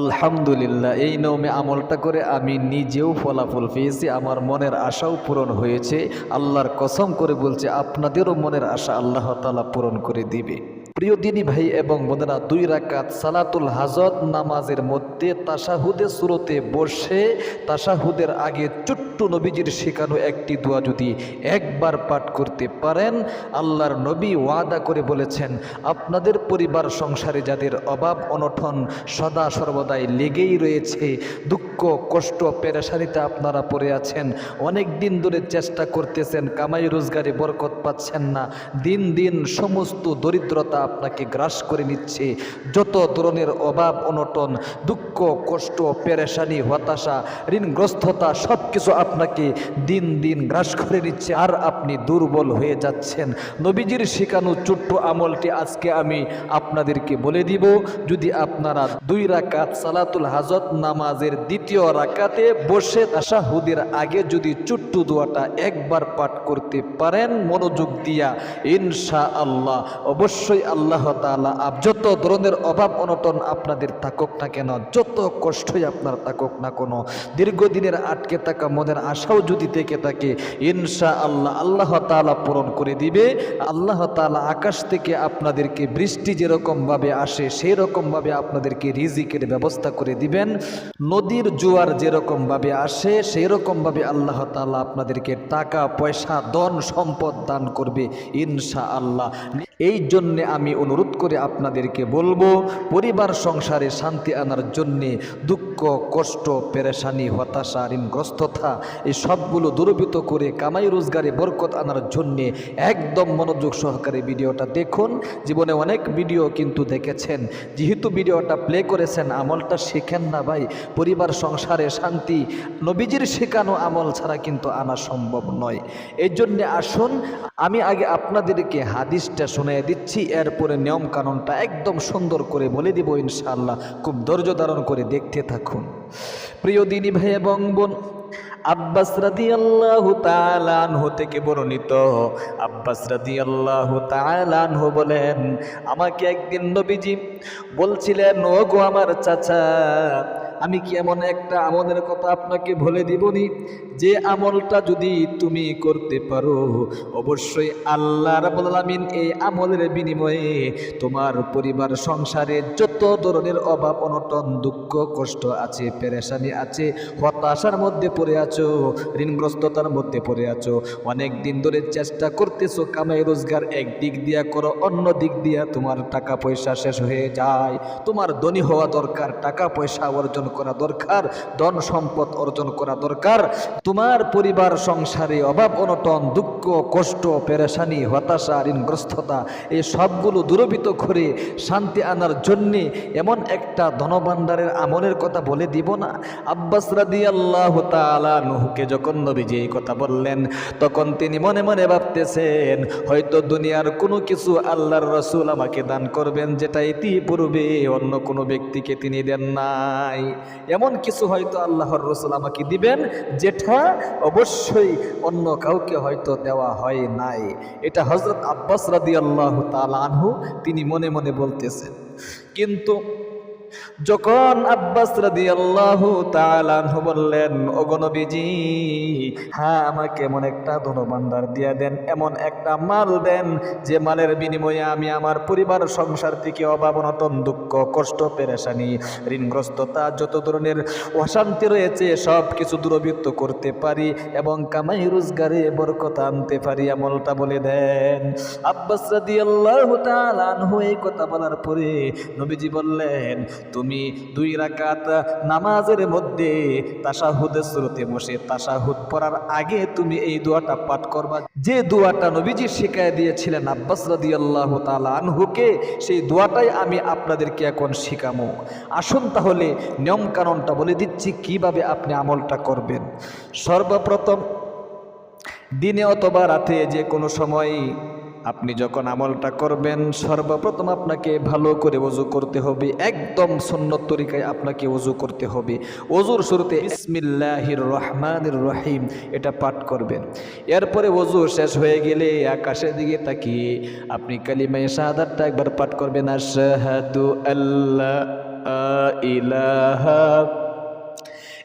আলহামদুলিল্লাহ, এই নৌমে আমলটা করে আমি নিজেও ফলাফল পেয়েছি, আমার মনের আশাও পূরণ হয়েছে। আল্লাহর কসম করে বলছে, আপনাদেরও মনের আশা আল্লাহ তালা পূরণ করে দিবে। প্রিয় দিনী ভাই এবং বোনেরা, দুই রাকাত সালাতুল হাজত নামাজের মধ্যে তাসাহুদের সুরতে বসে তাসাহুদের আগে চুট্টু নবীজির শেখানো একটি দোয়া যদি একবার পাঠ করতে পারেন, আল্লাহর নবী ওয়াদা করে বলেছেন, আপনাদের পরিবার সংসারে যাদের অভাব অনঠন সদা সর্বদাই লেগেই রয়েছে, দুঃখ, কষ্ট, পেরেশানিতে আপনারা পড়ে আছেন, অনেক দিন ধরে চেষ্টা করতেছেন, কামাই রোজগারে বরকত পাচ্ছেন না, দিন দিন সমস্ত দরিদ্রতা আপনাকে গ্রাস করে নিচ্ছে। যত ধরনের অভাব, অনটন, দুঃখ, কষ্ট, পেরেশানি, হতাশা, ঋণগ্রস্ততা সব কিছু আপনাকে দিন দিন গ্রাস করে নিচ্ছে আর আপনি দুর্বল হয়ে যাচ্ছেন। নবীজির শেখানো ছোট্ট আমলটি আজকে আমি আপনাদেরকে বলে দিব। যদি আপনারা দুই রাকাত সালাতুল হাজত নামাজের দ্বিতীয় রাকাতে বসে তাসাহুদের আগে যদি ছোট্ট দোয়াটা একবার পাঠ করতে পারেন, মনোযোগ দিয়া ইনশা আল্লাহ অবশ্যই আল্লাহ তাআলা আপ যত ধরনের অভাব অনটন আপনাদের থাকুক না কেন, যত কষ্টই আপনার থাকুক না কোনো, দীর্ঘদিনের আটকে থাকা মনের আশাও যদি থেকে থাকে ইনশা আল্লাহ আল্লাহ তাআলা পূরণ করে দিবে। আল্লাহ তাআলা আকাশ থেকে আপনাদেরকে বৃষ্টি যেরকমভাবে আসে সেই রকমভাবে আপনাদেরকে রিজিকের ব্যবস্থা করে দিবেন। নদীর জোয়ার যেরকমভাবে আসে সেই রকমভাবে আল্লাহ তাআলা আপনাদেরকে টাকা, পয়সা, ধন, সম্পদ দান করবে ইনশা আল্লাহ এই জন্যে আমি অনুরোধ করে আপনাদেরকে বলব, পরিবার সংসারে শান্তি আনার জন্যে দুঃখ, কষ্ট, পেরেশানি, হতাশা, ঋণগ্রস্ততা, এই সবগুলো দূরীভূত করে কামাই রোজগারে বরকত আনার জন্যে একদম মনোযোগ সহকারে ভিডিওটা দেখুন। জীবনে অনেক ভিডিও কিন্তু দেখেছেন। যেহেতু ভিডিওটা প্লে করেছেন, আমলটা শেখেন না ভাই। পরিবার সংসারে শান্তি, নবীজির শেখানো আমল ছাড়া কিন্তু আনা সম্ভব নয়। এই জন্যে আসুন, আমি আগে আপনাদেরকে হাদিসটা শুনে দিচ্ছি, এরপরে নিয়ম কানুনটা একদম সুন্দর করে বলে দিব ইনশাআল্লাহ। খুব ধৈর্য ধারণ করে দেখতে থাকুন। প্রিয় দিনী ভাই এবং বোন, আব্বাস রাদিয়াল্লাহু তাআলা আনহু থেকে বর্ণিত, আব্বাস রাদিয়াল্লাহু তাআলা আনহু বলেন, আমাকে একদিন নবীজি বলছিলেন ও গো আমার চাচা আমি কি এমন একটা আমলের কথা আপনাকে বলে দিবনি? যে আমলটা যদি তুমি করতে পারো, অবশ্যই আল্লাহ আলামিন এই আমলের বিনিময়ে তোমার পরিবার, সংসারে যত ধরনের অভাব, অনটন, দুঃখ, কষ্ট আছে, পেরেশানি আছে, হতাশার মধ্যে পড়ে আছো, ঋণগ্রস্ততার মধ্যে পড়ে আছো, অনেক দিন ধরে চেষ্টা করতেছো কামাই রোজগার এক দিক দিয়া করো, অন্য দিক দিয়া তোমার টাকা পয়সা শেষ হয়ে যায়। তোমার ধনী হওয়া দরকার, টাকা পয়সা অর্জন করা দরকার, ধন সম্পদ অর্জন করা দরকার। তোমার পরিবার, সংসারে অভাব, অনটন, দুঃখ, কষ্ট, পেরেশানি, হতাশা, ঋণগ্রস্ততা, এই সবগুলো দূরবিত করে শান্তি আনার জন্যে এমন একটা ধনভাণ্ডারের আমলের কথা বলে দিব না। আব্বাস রাদি আল্লাহ নুহকে যখন নবীজি এই কথা বললেন, তখন তিনি মনে মনে ভাবতেছেন, হয়তো দুনিয়ার কোনো কিছু আল্লাহর রসুল আমাকে দান করবেন যেটা ইতিপূর্বে অন্য কোনো ব্যক্তিকে তিনি দেন নাই। এমন কিছু হয়তো আল্লাহর রসুল আমাকে দিবেন, যেটা অবশ্যই অন্য কাউকে হয়তো দেওয়া হয় নাই। এটা হজরত আব্বাস রাদি আল্লাহ আনহু, তিনি মনে মনে বলতেছেন। কিন্তু যখন আব্বাস রাদি আল্লাহ তালানহু বললেন অগণবিজি হ্যাঁ আমাকে এমন একটা ধনভাণ্ডার দিয়া দেন, এমন একটা মাল দেন, যে মালের বিনিময়ে আমি আমার পরিবার, সংসার থেকে অভাব, অনটন, দুঃখ, কষ্ট, পেরেশানি ঋণগ্রস্ততা যত ধরনের অশান্তি রয়েছে, সব কিছু দূরবৃত্ত করতে পারি এবং কামাই, রোজগারে বরকত আনতে পারি। আমলটা বলে দেন। আব্বাস রাদি আল্লাহ তালানহু এই কথা বলার পরে নবীজি বললেন তুমি দুই রাকাত নামাজের মধ্যে তাসাহুদের স্রোতে বসে তাসাহুদ পড়ার আগে তুমি এই দোয়াটা পাঠ করবা। যে দোয়াটা নবীজি শিখায় দিয়েছিলেন আব্বাস রাদিয়াল্লাহু তাআলা আনহুকে, সেই দোয়াটাই আমি আপনাদেরকে এখন শিখামো। আসুন তাহলে নিয়ম কানুনটা বলে দিচ্ছি, কীভাবে আপনি আমলটা করবেন। সর্বপ্রথম দিনে অথবা রাতে যে কোনো সময় আপনি যখন আমলটা করবেন, সর্বপ্রথম আপনাকে ভালো করে ওজু করতে হবে। একদম সুন্নত তরিকায় আপনাকে ওজু করতে হবে। ওজুর শুরুতে ইসমিল্লাহির রহমানির রহিম এটা পাঠ করবেন। এরপরে ওজু শেষ হয়ে গেলে আকাশের দিকে তাকিয়ে আপনি কালিমায় শাহাদাতটা একবার পাঠ করবেন, আশহাদু আল্লাহ ইলাহা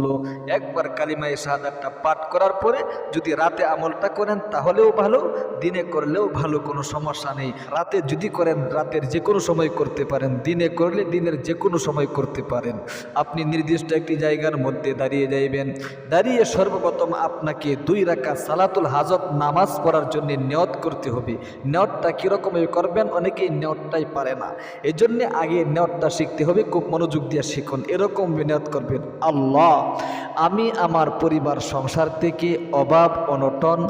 হলো, একবার কালিমায় শাহাদাতটা পাঠ করার পরে যদি রাতে আমলটা করেন তাহলেও ভালো, দিনে করলেও ভালো, কোনো সমস্যা নেই। রাতে যদি করেন, রাতের যে কোনো সময় করতে পারেন। দিনে করলে দিনের যে কোনো সময় করতে পারেন। আপনি নির্দিষ্ট একটি জায়গার মধ্যে দাঁড়িয়ে যাইবেন। দাঁড়িয়ে সর্বপ্রথম আপনাকে দুই রাখা সালাতুল হাজত নামাজ পড়ার জন্য নেয়ত করতে হবে। নেয়তটা কীরকমই করবেন? অনেকেই নেয়তটাই পারে না। এজন্যে আগে নেয়তটা শিখতে হবে। খুব মনোযোগ দিয়ে শিখুন। এরকম বিনিয়োগ করবেন। আল্লাহ! আমি আমার পরিবার সংসার থেকে অভাব, অনটন,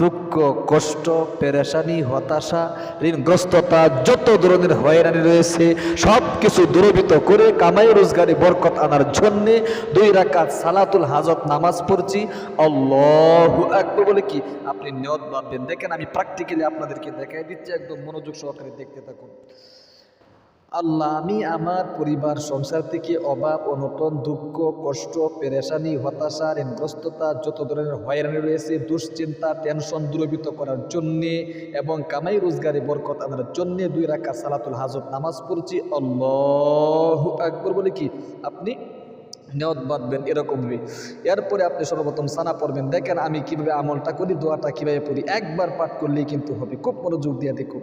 দুঃখ, কষ্ট, পেরেশানি, হতাশা, ঋণগ্রস্ততা যত ধরনের হয়রানি রয়েছে সব কিছু দূরীভূত করে কামাই রোজগারে বরকত আনার জন্যে দুই রাকাত সালাতুল হাজত নামাজ পড়ছি। আল্লাহ একবার বলে কি? আপনি নিয়ত ভাববেন দেখেন, আমি প্র্যাকটিক্যালি আপনাদেরকে দেখাই দিচ্ছি, একদম মনোযোগ সহকারে দেখতে থাকুন। আল্লাহ, আমি আমার পরিবার, সংসার থেকে অভাব, অনটন, দুঃখ, কষ্ট, পেরেশানি, হতাশা, ঋণগ্রস্ততা, যত ধরনের হয়রানি রয়েছে, দুশ্চিন্তা, টেনশন দূরীভূত করার জন্যে এবং কামাই রোজগারে বরকত আনার জন্যে দুই রাখা সালাতুল হাজত নামাজ পড়ছি। আল্লাহ একবার বলে কি? আপনি নিয়ত বাঁধবেন এরকমভাবে। এরপরে আপনি সর্বপ্রথম সানা পড়বেন। দেখেন আমি কীভাবে আমলটা করি, দোয়াটা কীভাবে পড়ি। একবার পাঠ করলেই কিন্তু হবে। খুব মনোযোগ দিয়ে দেখুন।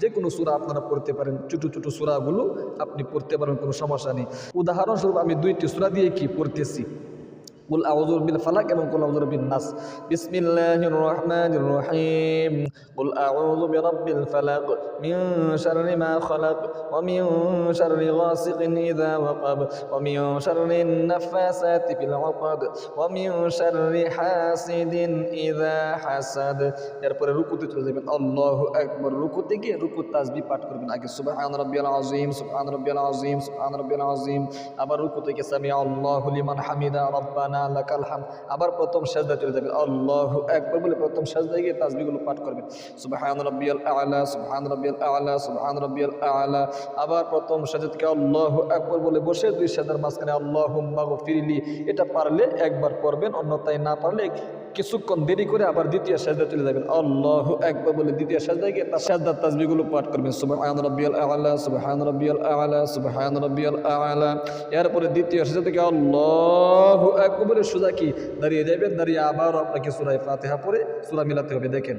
যে কোনো সুরা আপনারা পড়তে পারেন, ছোটো ছোটো সুরাগুলো আপনি পড়তে পারেন, কোনো সমস্যা নেই। উদাহরণস্বরূপ আমি দুইটি সুরা দিয়ে কি পড়তেছি? কুল আউযুর বিল ফালাক এবং কুল আউযুর বিন নাস বিসমিল্লাহির রহমানির রহিম কুল আউযু বিরাব্বিল ফালাক মিন শাররি মা খালাক ওয়া মিন শাররি গাসিকিন ইযা ওয়াকাব ওয়া মিন শাররিন নাফাসাতি ফিল উকাদ ওয়া মিন শাররি হাসিদিন ইযা হাসাদ এরপরে রুকুতে চলে যাবেন। আল্লাহু আকবার। রুকুতে গিয়ে রুকু তাসবিহ পাঠ করবেন আগে। সুবহান রাব্বিয়াল আযীম, সুবহান রাব্বিয়াল আযীম, সুবহান রাব্বিয়াল আযীম। আবার রুকুতে গিয়ে সামি আল্লাহু লিমান হামিদা, রাব্বানা লাকাল হাম আবার প্রথম সাজদা চলে যাবেন আল্লাহ একবার বলে প্রথম সাজদায় গিয়ে তাজবিগুলো পাঠ করবেন সুবহান রাব্বিয়াল আ'লা, সুবহান রাব্বিয়াল আ'লা, সুবহান রাব্বিয়াল আ'লা। আবার প্রথম সাজদকে আল্লাহ একবার বলে বসে দুই সাজদার মাঝখানে আল্লাহুম্মা গফিরলি। এটা পারলে একবার করবেন অন্যথায় না পারলে কিছুক্ষণ দেরি করে আবার দ্বিতীয় সাজদা চলে যাবেন। আল্লাহ একবার বলে দ্বিতীয় সাজদায় গিয়ে তার সাজদার তাসবিহগুলো পাঠ করবেন। সুবহান রাব্বিয়াল আ'লা, সুবহান রাব্বিয়াল আ'লা, সুবহান রাব্বিয়াল আ'লা। এরপরে দ্বিতীয় সাজদা থেকে আল্লাহু একবার বলে সোজা কি? দাঁড়িয়ে যাবেন, দাঁড়িয়ে আবার আপনাকে সূরা ফাতিহা পড়ে সূরা মিলাতে হবে। দেখেন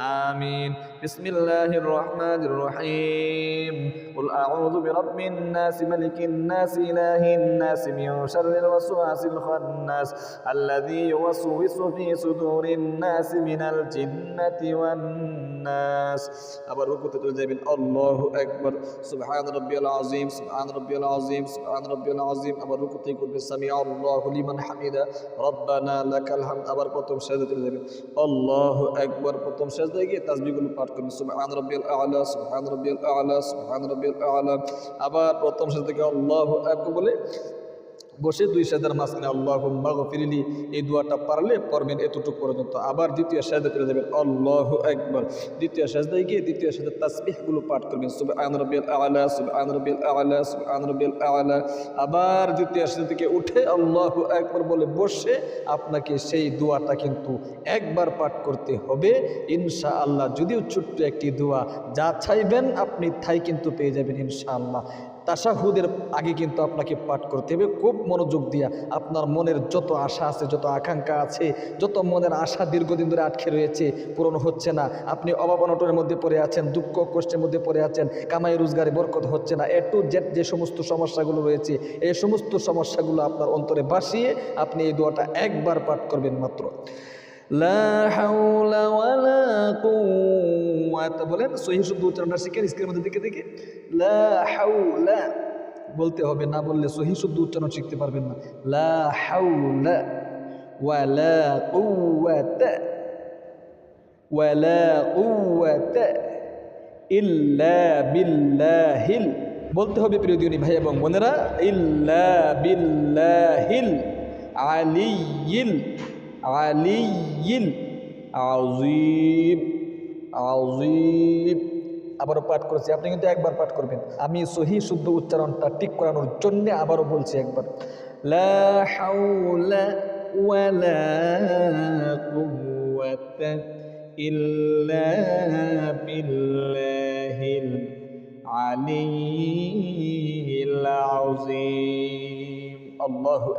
آمين بسم الله الرحمن الرحيم قل أعوذ برب الناس ملك الناس إله الناس من شر الوسواس الخناس الذي يوسوس في صدور الناس من الجنة والناس আবার রুকুতে চলে যাবেন আল্লাহু আকবার সুবহান রাব্বিয়াল আযীম সুবহান রাব্বিয়াল আযীম সুবহান রাব্বিয়াল আযীম আবার রুকুতে করবে সামি আল্লাহু লিমান হামিদা রব্বানা লাকাল হামদ আবার প্রথম সাজদা চলে যাবেন আল্লাহু আকবার। প্রথম সাজদায় গিয়ে তাসবিহগুলো পাঠ করবেন সুবহান রাব্বিয়াল আ'লা, সুবহান রাব্বিয়াল আ'লা, সুবহান রাব্বিয়াল আ'লা। আবার প্রথম সাজদা থেকে আল্লাহু আকবার বলে বসে দুই সাজার মাঝখানে আল্লাহ ফিরিলি এই দোয়াটা পারলে পড়বেন এতটুকু পর্যন্ত। আবার দ্বিতীয় সাজদা চলে যাবেন আল্লাহ একবার দ্বিতীয় সাজদায় গিয়ে দ্বিতীয় সাজার তাসবিহগুলো পাঠ করবেন। সুবহান রাব্বিয়াল আ'লা, সুবহান রাব্বিয়াল আ'লা, সুবহান রাব্বিয়াল আ'লা। আবার দ্বিতীয় সাজদা থেকে উঠে আল্লাহ একবার বলে বসে আপনাকে সেই দোয়াটা কিন্তু একবার পাঠ করতে হবে। ইনশাআল্লাহ, যদিও ছোট্ট একটি দোয়া, যা চাইবেন আপনি তাই কিন্তু পেয়ে যাবেন ইনশাআল্লাহ। তাসাহুদের আগে কিন্তু আপনাকে পাঠ করতে হবে। খুব মনোযোগ দিয়া আপনার মনের যত আশা আছে, যত আকাঙ্ক্ষা আছে, যত মনের আশা দীর্ঘদিন ধরে আটকে রয়েছে, পূরণ হচ্ছে না। আপনি অভাব অনটনের মধ্যে পড়ে আছেন, দুঃখ কষ্টের মধ্যে পড়ে আছেন, কামাই রোজগারে বরকত হচ্ছে না। এ টু জেড যে সমস্ত সমস্যাগুলো রয়েছে, এই সমস্ত সমস্যাগুলো আপনার অন্তরে বাসিয়ে আপনি এই দোয়াটা একবার পাঠ করবেন মাত্র। লা কুওয়াতা বলেন, সহি শুদ্ধ উচ্চারণটা শিখেন স্ক্রিনের মধ্যে দেখে দেখে লা হাওলা বলতে হবে, না বললে সহি শুদ্ধ উচ্চারণ শিখতে পারবেন না। লা হাওলা ওয়ালা কুওয়াতা ওয়ালা কুওয়াতা ইল্লা বিল্লাহিল। বলতে হবে প্রিয় দিনী ভাই এবং বোনেরা, ইল্লা বিল্লাহিল আলিয়িল আলিয়িল আজিম আজিম আবারও পাঠ করেছি, আপনি কিন্তু একবার পাঠ করবেন। আমি সহি শুদ্ধ উচ্চারণটা ঠিক করানোর জন্য আবারও বলছি একবার।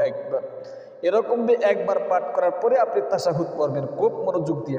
আকবার। এরকম ভাবে একবার পাঠ করার পরে আপনি তাসাহুদ পড়বেন, খুব মনোযোগ দিয়ে।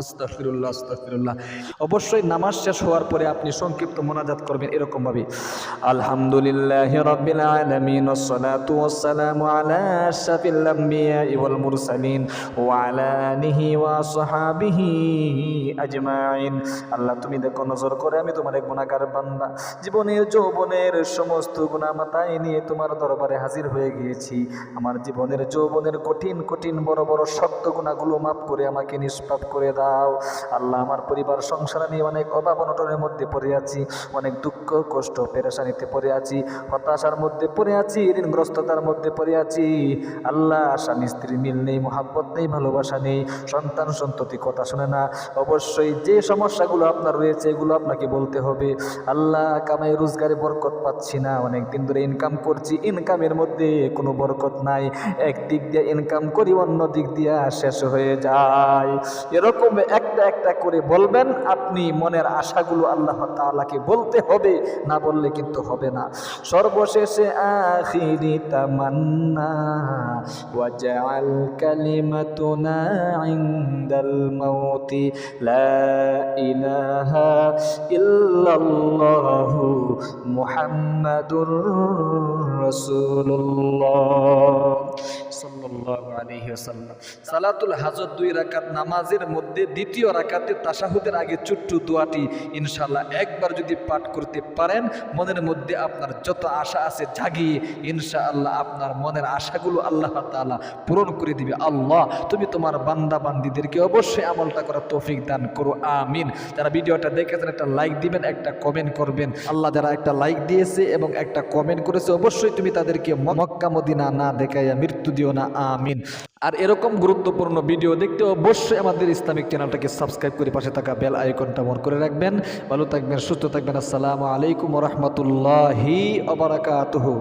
আস্তাগফিরুল্লাহ আস্তাগফিরুল্লাহ। অবশ্যই নামাজ শেষ হওয়ার পরে আপনি সংক্ষিপ্ত মোনাজাত করবেন এরকম ভাবে আলহামদুলিল্লাহি রাব্বিল আলামিন আশরাফিল আমবিয়াই ওয়াল মুরসালিন ওয়া আলা আলিহি ওয়া আসহাবিহি আজমাইন। আল্লাহ তুমি দেখো নজর করে আমি তোমার এক গুনাহগার বান্দা। জীবনের যৌবনের সমস্ত গুনাহ মাথায় নিয়ে তোমার দরবারে হাজির হয়ে গিয়েছি। আমার জীবনের যৌবনের কঠিন কঠিন, বড় বড় শক্ত গুণাগুলো মাফ করে আমাকে নিষ্পাপ করে দাও। আল্লাহ আমার পরিবার, সংসার নিয়ে অনেক অভাব অনটনের মধ্যে পড়ে আছি, অনেক দুঃখ, কষ্ট, পেরেশানিতে পড়ে আছি, হতাশার মধ্যে পড়ে আছি, ঋণগ্রস্ততার মধ্যে পড়ে আছি। আল্লাহ, স্বামী স্ত্রী মিল নেই, মোহাব্বত নেই, ভালোবাসা নেই, সন্তান সন্ততি কথা শুনে না। অবশ্যই যে সমস্যাগুলো আপনার রয়েছে, এগুলো আপনাকে বলতে হবে। আল্লাহ, কামাই, রোজগারে বরকত পাচ্ছি না অনেক দিন ধরে ইনকাম করছি ইনকামের মধ্যে কোনো বরকত নাই। এক দিক দিয়ে ইনকাম করি, অন্য দিক দিয়ে শেষ হয়ে যায়। এরকম একটা একটা করে বলবেন, আপনি মনের আশাগুলো আল্লাহ তাআলাকে বলতে হবে, না বললে কিন্তু হবে না। সর্বশেষে আখিরি তামান্না, ওয়াজআল কালিমাতুনা ইনদাল মাউতি, লা ইলাহা ইল্লাল্লাহু মুহাম্মাদুর রাসূলুল্লাহ। সালাতুল হাজত দুই রাকাত নামাজের মধ্যে দ্বিতীয় রাকাতে তাশাহুদের আগে ছোট্ট দোয়াটি ইনশাআল্লাহ একবার যদি পাঠ করতে পারেন, মনের মধ্যে আপনার যত আশা আছে জাগিয়ে ইনশাআল্লাহ আপনার মনের আশাগুলো আল্লাহ তাআলা পূরণ করে দিবে। আল্লাহ, তুমি তোমার বান্দা বান্দিদেরকে অবশ্যই আমলটা করার তৌফিক দান করো, আমিন। যারা ভিডিওটা দেখেছেন, একটা লাইক দিবেন, একটা কমেন্ট করবেন। আল্লাহ যারা একটা লাইক দিয়েছে এবং একটা কমেন্ট করেছে, অবশ্যই তুমি তাদেরকে মক্কা মদিনা না দেখাইয়া মৃত্যু দিও না আমিন। আর এরকম গুরুত্বপূর্ণ ভিডিও দেখতে অবশ্যই আমাদের ইসলামিক চ্যানেলটাকে সাবস্ক্রাইব করে পাশে থাকা বেল আইকনটা মন করে রাখবেন। ভালো থাকবেন, সুস্থ থাকবেন। আসসালামু আলাইকুম রহমতুল্লাহি